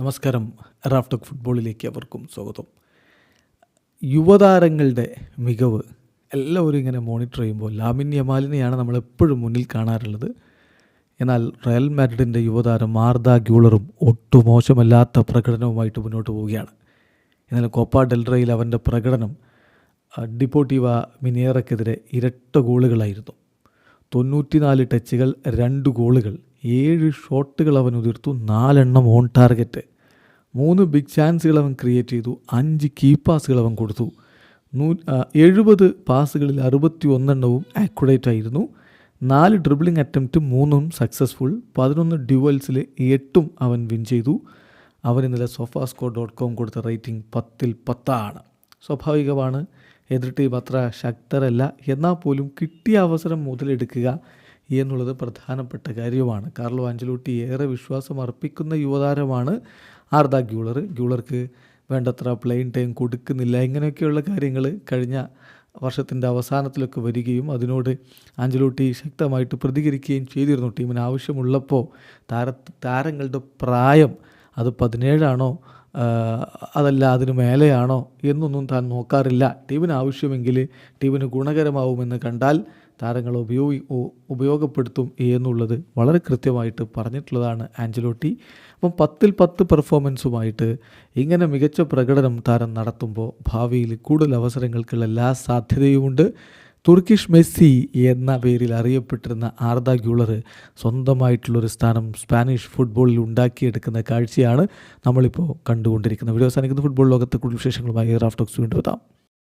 നമസ്കാരം. റാഫ്റ്റോക്ക് ഫുട്ബോളിലേക്ക് അവർക്കും സ്വാഗതം. യുവതാരങ്ങളുടെ മികവ് എല്ലാവരും ഇങ്ങനെ മോണിറ്റർ ചെയ്യുമ്പോൾ ലാമിൻ യമാലിനെയാണ് നമ്മൾ എപ്പോഴും മുന്നിൽ കാണാറുള്ളത്. എന്നാൽ റയൽ മാഡ്രിഡിന്റെ യുവതാരം മാർദ ഗ്യൂളറും ഒട്ടും മോശമല്ലാത്ത പ്രകടനവുമായിട്ട് മുന്നോട്ട് പോവുകയാണ്. എന്നാൽ കോപ്പ ഡെൽറയിൽ അവന്റെ പ്രകടനം ഡിപ്പോട്ടീവ മിനിയറക്കെതിരെ ഇരട്ട ഗോളുകളായിരുന്നു. തൊണ്ണൂറ്റിനാല് ടച്ചുകൾ രണ്ട് ഗോളുകൾ ഏഴ് ഷോട്ടുകൾ അവൻ ഉതിർത്തു നാലെണ്ണം ഓൺ ടാർഗറ്റ്. മൂന്ന് ബിഗ് ചാൻസുകൾ അവൻ ക്രിയേറ്റ് ചെയ്തു അഞ്ച് കീ പാസുകൾ അവൻ കൊടുത്തു. നൂ എഴുപത് പാസുകളിൽ അറുപത്തി ഒന്നെണ്ണവും ആക്യുറേറ്റ് ആയിരുന്നു. നാല് ഡ്രിബിളിംഗ് അറ്റംപ്റ്റ് മൂന്നും സക്സസ്ഫുൾ പതിനൊന്ന് ഡ്യുവൽസിൽ എട്ടും അവൻ വിൻ ചെയ്തു. അവൻ ഇന്നലെ സോഫാസ്കോ ഡോട്ട് കോം കൊടുത്ത റേറ്റിംഗ് പത്തിൽ പത്താണ്. സ്വാഭാവികമാണ് എതിർ ടീം അത്ര ശക്തരല്ല. എന്നാൽ പോലും കിട്ടിയ അവസരം മുതലെടുക്കുക. എന്നുള്ളത് പ്രധാനപ്പെട്ട കാര്യമാണ്. കാർലോ ആഞ്ചലോട്ടി ഏറെ വിശ്വാസം അർപ്പിക്കുന്ന യുവതാരമാണ് ആർദ ഗ്യൂളർ. ഗ്യൂളർക്ക് വേണ്ടത്ര പ്ലെയിൻ ടൈം കൊടുക്കുന്നില്ല. ഇങ്ങനെയൊക്കെയുള്ള കാര്യങ്ങൾ കഴിഞ്ഞ വർഷത്തിന്റെ അവസാനത്തിലൊക്കെ വരികയും അതിനോട് ആഞ്ചലോട്ടി ശക്തമായിട്ട് പ്രതികരിക്കുകയും ചെയ്തിരുന്നു. ടീമിന് ആവശ്യമുള്ളപ്പോൾ താര താരങ്ങളുടെ പ്രായം അത് പതിനേഴാണോ അതല്ല അതിന് മേലെയാണോ എന്നൊന്നും താൻ നോക്കാറില്ല. ടീമിന് ആവശ്യമെങ്കിൽ ടീമിന് ഗുണകരമാവുമെന്ന് കണ്ടാൽ താരങ്ങളെ ഉപയോഗി ഉപയോഗപ്പെടുത്തും എന്നുള്ളത് വളരെ കൃത്യമായിട്ട് പറഞ്ഞിട്ടുള്ളതാണ് ആഞ്ചലോട്ടി അപ്പം പത്തിൽ പത്ത് പെർഫോമൻസുമായിട്ട് ഇങ്ങനെ മികച്ച പ്രകടനം താരം നടത്തുമ്പോൾ ഭാവിയിൽ കൂടുതൽ അവസരങ്ങൾക്കുള്ള എല്ലാ സാധ്യതയുമുണ്ട്. തുർക്കിഷ് മെസ്സി എന്ന പേരിൽ അറിയപ്പെട്ടിരുന്ന ആർദ ഗ്യൂളർ സ്വന്തമായിട്ടുള്ളൊരു സ്ഥാനം സ്പാനിഷ് ഫുട്ബോളിൽ ഉണ്ടാക്കിയെടുക്കുന്ന കാഴ്ചയാണ് നമ്മളിപ്പോൾ കണ്ടുകൊണ്ടിരിക്കുന്നത്. വീഡിയോ അവസാനിക്കുന്ന. ഫുട്ബോൾ ലോകത്തെ കൂടുതൽ വിശേഷങ്ങളുമായി റാഫ്റ്റോക്സ് വീണ്ടും